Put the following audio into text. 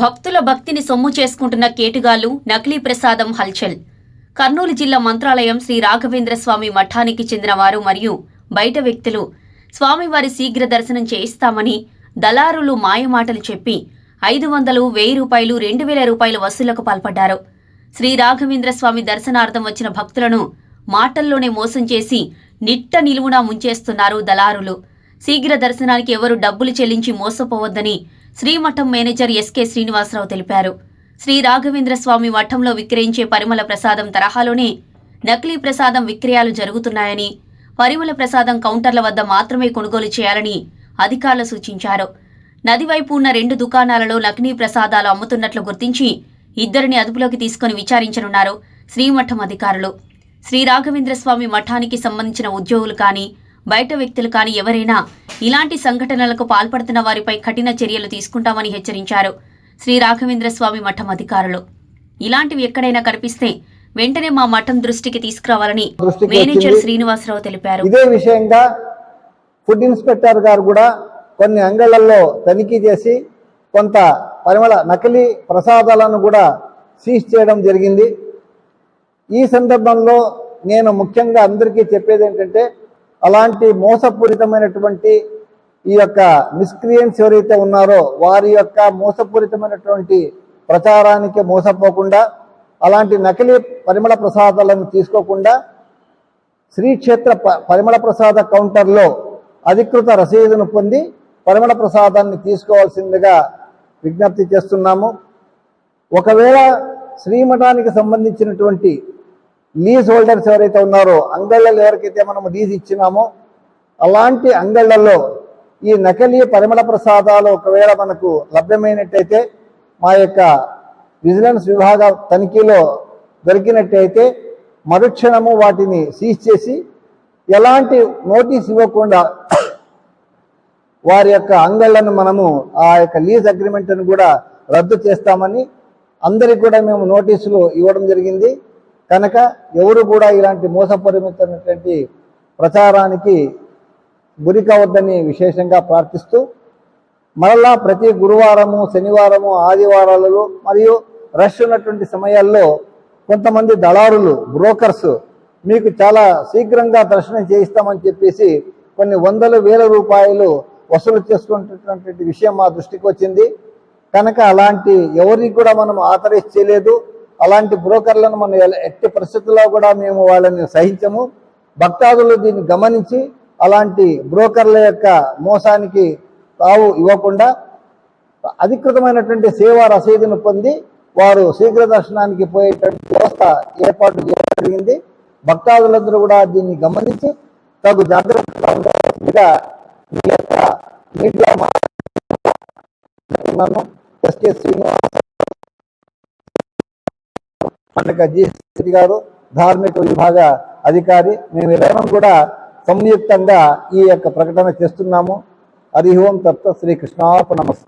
భక్తుల భక్తిని సొమ్ము చేసుకుంటున్న కేటుగాళ్ళు నకిలీ ప్రసాదం హల్చల్. కర్నూలు జిల్లా మంత్రాలయం శ్రీ రాఘవేంద్ర స్వామి మఠానికి చెందిన వారు మరియు బయట వ్యక్తులు. స్వామివారి శీఘ్ర దర్శనం చేయిస్తామని దళారులు మాయమాటలు చెప్పి ఐదు వందలు వెయ్యి రూపాయలు రెండు వేల రూపాయల వసూళ్ళకు పాల్పడ్డారు. శ్రీ రాఘవేంద్ర స్వామి దర్శనార్థం వచ్చిన భక్తులను మాటల్లోనే మోసం చేసి నిట్ట నిలువునా ముంచేస్తున్నారు దళారులు. శీఘ్ర దర్శనానికి ఎవరు డబ్బులు చెల్లించి మోసపోవద్దని Srimatham manager S K Srinivasarao తెలిపారు. శ్రీ రాఘవేంద్ర స్వామి మఠంలో విక్రయించే పరిమళ ప్రసాదం తరహాలోనే నకిలీ ప్రసాదం విక్రయాలు జరుగుతున్నాయని పరిమళ ప్రసాదం కౌంటర్ల వద్ద మాత్రమే కొనుగోలు చేయాలని అధికారులు సూచించారు. నది వైపు ఉన్న రెండు దుకాణాలలో నకిలీ ప్రసాదాలు అమ్ముతున్నట్లు గుర్తించి ఇద్దరిని అదుపులోకి తీసుకుని విచారించనున్నారు శ్రీమఠం అధికారులు. శ్రీ రాఘవేంద్ర స్వామి మఠానికి సంబంధించిన ఉద్యోగులు కానీ బయట వ్యక్తులు కానీ ఎవరైనా ఇలాంటి సంఘటనలకు పాల్పడుతున్న వారిపై కఠిన చర్యలు తీసుకుంటామని హెచ్చరించారు. శ్రీ రాఘవేంద్ర స్వామి మఠం అధికారులు. ఇలాంటివి ఎక్కడైనా కనిపిస్తే వెంటనే మా మఠం దృష్టికి తీసుకురావాలని మేనేజర్. శ్రీనివాసరావు తెలిపారు. ఇదే విషయంగా ఫుడ్ ఇన్స్పెక్టర్ గారు కూడా కొన్ని అంగళ్ళలో తనిఖీ చేసి కొంత పరిమళ నకిలీ ప్రసాదాలను కూడా సీజ్ చేయడం జరిగింది. ఈ సందర్భంలో నేను ముఖ్యంగా అందరికీ చెప్పేది ఏంటంటే అలాంటి మోసపూరితమైనటువంటి ఈ యొక్క నిష్క్రియన్స్ ఎవరైతే ఉన్నారో వారి యొక్క మోసపూరితమైనటువంటి ప్రచారానికి మోసపోకుండా అలాంటి నకిలీ పరిమళ ప్రసాదాలను తీసుకోకుండా శ్రీక్షేత్ర ప- పరిమళ ప్రసాద కౌంటర్లో అధికృత రసీదును పొంది పరిమళ ప్రసాదాన్ని తీసుకోవాల్సిందిగా విజ్ఞప్తి చేస్తున్నాము. ఒకవేళ శ్రీమఠానికి సంబంధించినటువంటి లీజ్ హోల్డర్స్ ఎవరైతే ఉన్నారో అంగళ్ళలో ఎవరికైతే మనం లీజ్ ఇచ్చినామో అలాంటి అంగళ్ళల్లో ఈ నకిలీ పరిమళ ప్రసాదాలు ఒకవేళ మనకు లభ్యమైనట్టయితే మా యొక్క విజిలెన్స్ విభాగ తనిఖీలో దొరికినట్టయితే మరుక్షణము వాటిని సీజ్ చేసి ఎలాంటి నోటీస్ ఇవ్వకుండా వారి యొక్క అంగళ్ళను మనము ఆ యొక్క లీజ్ అగ్రిమెంట్ను కూడా రద్దు చేస్తామని అందరికి కూడా మేము నోటీసులు ఇవ్వడం జరిగింది. కనుక ఎవరు కూడా ఇలాంటి మోసపరిమితమైనటువంటి ప్రచారానికి గురి కావద్దని విశేషంగా ప్రార్థిస్తూ మరలా ప్రతి గురువారము శనివారము ఆదివారాలలో మరియు రష్ ఉన్నటువంటి సమయాల్లో కొంతమంది దళారులు బ్రోకర్స్ మీకు చాలా శీఘ్రంగా దర్శనం చేయిస్తామని చెప్పేసి కొన్ని వందల వేల రూపాయలు వసూలు చేసుకుంటున్నటువంటి విషయం మా దృష్టికి వచ్చింది. కనుక అలాంటి ఎవరికి కూడా మనం ఆథరైజ్ చేయలేదు. అలాంటి బ్రోకర్లను మనం ఎట్టి పరిస్థితుల్లో కూడా మేము వాళ్ళని సహించము. భక్తాదులు దీన్ని గమనించి అలాంటి బ్రోకర్ల యొక్క మోసానికి తావు ఇవ్వకుండా అధికృతమైనటువంటి సేవా రసీదును పొంది వారు శీఘ్ర దర్శనానికి పోయేటువంటి వ్యవస్థ ఏర్పాటు చేయడం జరిగింది. భక్తాదులందరూ కూడా దీన్ని గమనించి తగు జాగ్రత్తగా ఉండాల్సిందిగా మీ యొక్క మీడియా ఎస్కే శ్రీనివాస్ మనక జి గారు ధార్మిక విభాగ అధికారి మేము ఇరవై కూడా సంయుక్తంగా ఈ యొక్క ప్రకటన చేస్తున్నాము. హరి ఓం తత్వ శ్రీ కృష్ణార్పణమస్తు.